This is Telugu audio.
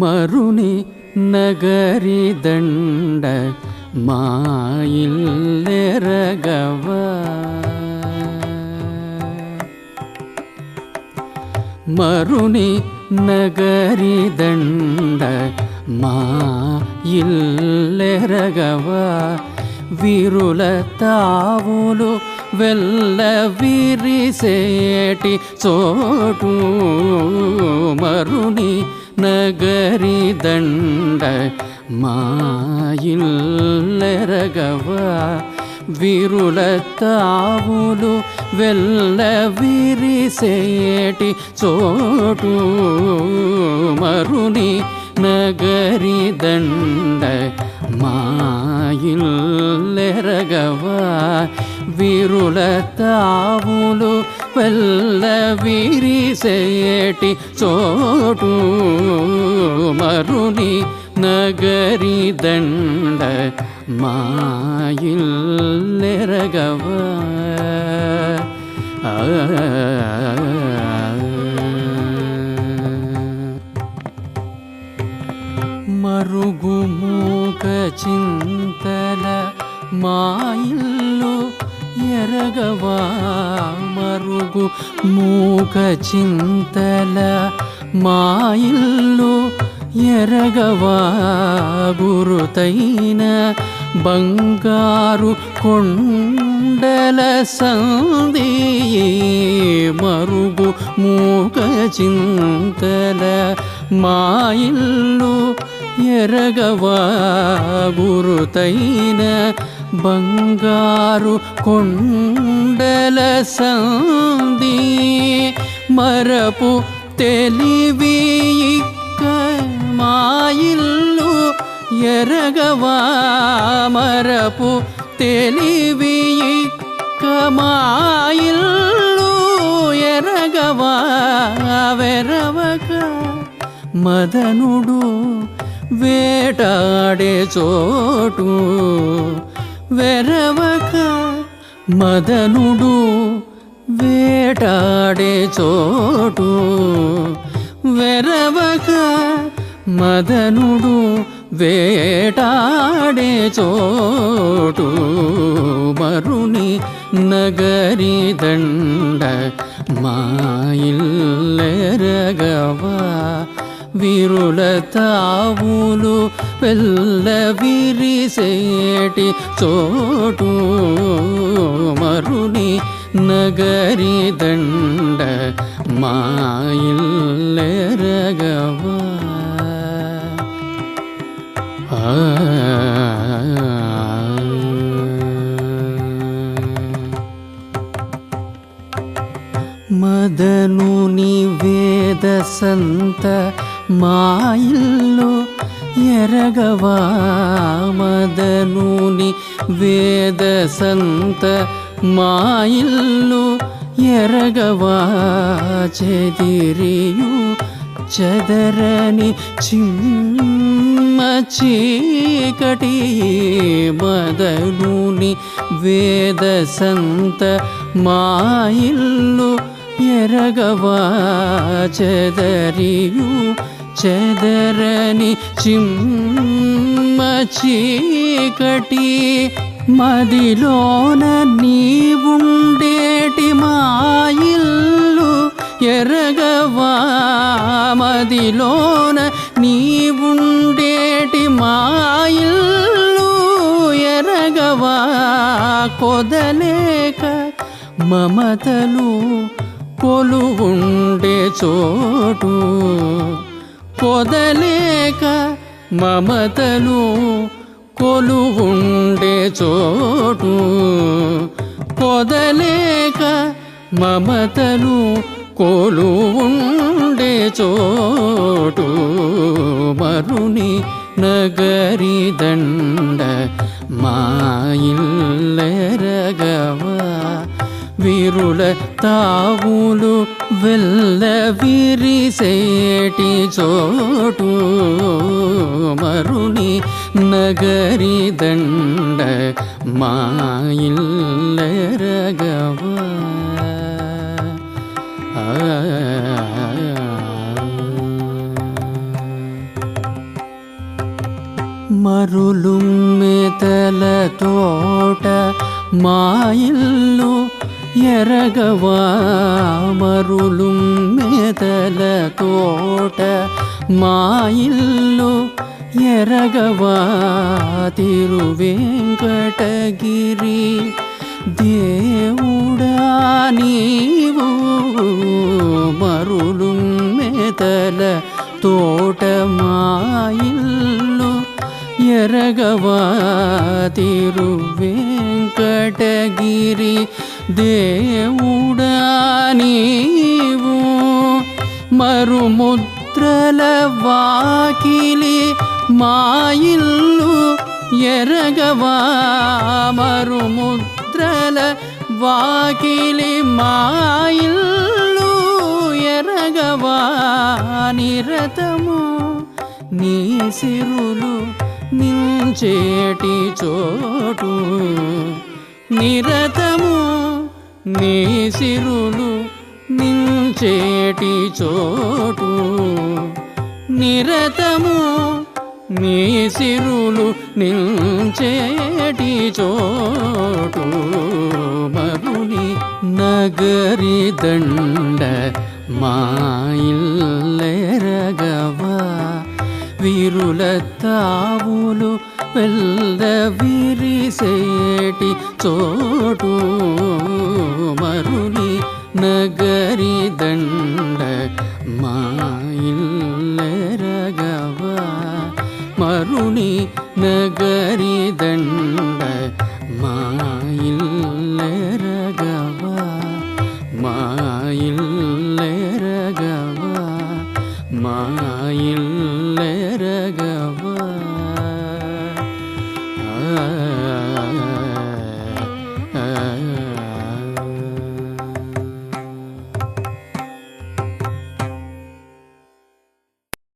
మరుని నగరి దండ మాయిల్లెరగవా మరుని నగరి దండ మా ఇల్లెరగవా విరుల తావులు వెల్ల విరిసేటి చోటు మరుని நகரி தண்ட மாயில் ನೆರಗವ ವಿರುಳ ತಾವುಲು ವೆಲ್ಲ ವಿರಿಸೇಟಿ ಸೋಟು ಮರುನಿ ನಗರಿ ದಂಡ ಮಾಯಿಲ್ ನೆರಗವ ವಿರುಳ ತಾವುಲು విరిసేటి చోటు మరుని నగరి దండ మాయిల్లెరగవా ఆ మరుగు మూక చింతల మాయిల్లు ಎರಗವಾ ಮರುಗು ಮೂಕ ಚಿಂತಲ ಮಾಯಿಲ್ಲು ಎರಗವಾ ಗುರುತೈನ ಬಂಗಾರು ಕೊಂಡಲ ಸಂದಿಯೇ ಮರುಗು ಮೂಕ ಚಿಂತಲ ಮಾಯಿಲ್ಲು ಎರಗವಾ ಗುರುತೈನ బంగారు కొండల సంది మరపు తెలివి మాయిల్లు ఎరగవా? మరపు తెలివి మాయిల్లు ఎరగవా? వెరవక మదనుడు వేటాడే చోటు వెరవక మదనుడు వేటాడే చోటు. వెరవక మదనుడు వేటాడే చోటు. మరుని నగరి దండ మాయిల్లెరగవా? విరుల తావులు పెల్ల విరిసేటి చోటు మరుని నగరి దండ మాయిల్లెరగవా మదను నివేద సంత మాయిల్లు ఎరగవా మదనుని వేద సంత? మాయిల్లు ఎరగవా చెదిరియు చదరని చిమ్మ చీకటి? మదనుని వేద సంత? మాయిల్లు ఎరగవా చెదరియు చెదరని చిమ్మ చీకటి మదిలోన నీవుండేటి మాయిల్లు ఎరగవా? మదిలోన నీవుండేటి మాయిల్లు ఎరగవా? కొదలేక మమతలు కొలువుండే చోటు పొదలేక మమతను కొలు ఉండే చోటు. పొదలేక మమతను మమతలు ఉండే చోటు. మరుని నగరి దండ మాయిల్లెరగవా. విరుల తావులు வெல்ல விரிசேட்டி சோட்டு மருணி நகரி தண்ட மாயில் ரகவா மருளும் தல தோட்ட மாயில்லோ ఇల్లు ఎరగవా మరులు మేతల తోట మా ఇల్లు ఎరగవా తిరువెంకటగిరి దేవుడా నీవు మరులు మేతల తోట మా ఇల్లు ఎరగవా తిరువెంకటగిరి దేవుడా నీవు మరుముద్రల వాకిలి మా ఇల్లు ఎరగవా? మరుముద్రల వాకిలి మా ఇల్లు ఎరగవా? నిరతము నీ సిరులు నించేటి చోటు. నిరతము నీ సిరులు నించేటి చోటు. నిరతము నీ సిరులు నించేటి చోటు. మరుని నగరి దండ మాయిల్లెరగవా? విరుల తావులు వెళ్ళ విరిసేటి చోటు మరుని నగరి దండ మాయిల్లెరగవా మరుని నగరి దండ